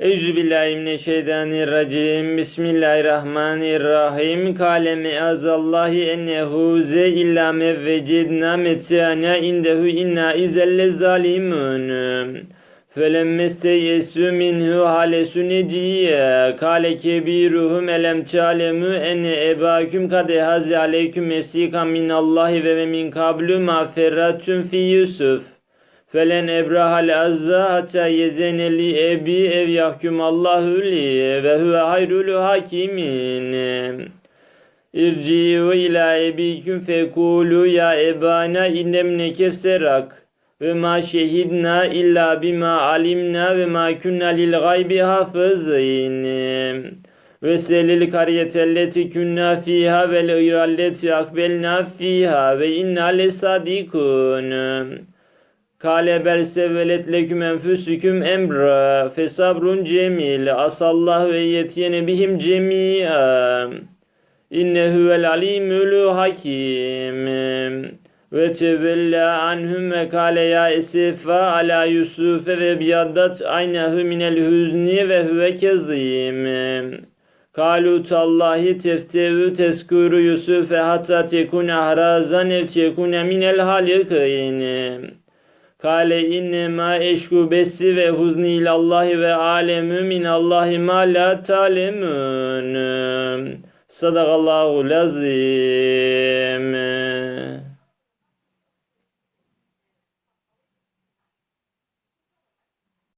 Euzubillahimineşşeytanirracim. Bismillahirrahmanirrahim. Kale meazallahi ennehu ze illa mevvecidna metana indehu inna izelle zalimun. Felemmesteyesü minhu halesu neciye. Kale kebiruhum elem çalemu enne ebaküm kade hazi aleyküm esika minallahi ve min kablu ma ferratun fi Yusuf. Felen ebrahal azza hatta yezeneli ebi ev yahkum Allahu li ve huve hayrul hakimin. İrci'u ila ebiküm fekulu ya ebana innemne kefserak ve ma şehidna illa bima alimna ve ma kunna lil gaybi hafızin. Ve selil karyetelleti kunna fiha ve iralleti akbelna fiha ve inna lesadikun. Kale bel sevvelet leküm enfüsüküm emra fesabrun cemil asallahu ve yetyene bihim cemi'a innehu vel alimul hakim. Ve tevella anhum ve kale ya esifa ala yusufe ve biyaddat aynahu minel hüzni ve huve kezim Kalu tallahi teftevu teskuru Yusufe hatta tekune harazan ev tekune minel halikin Kale innema eşku bessi ve huzni ilallahi ve alemü minallahi ma la talemun. Sadakallahu lazim.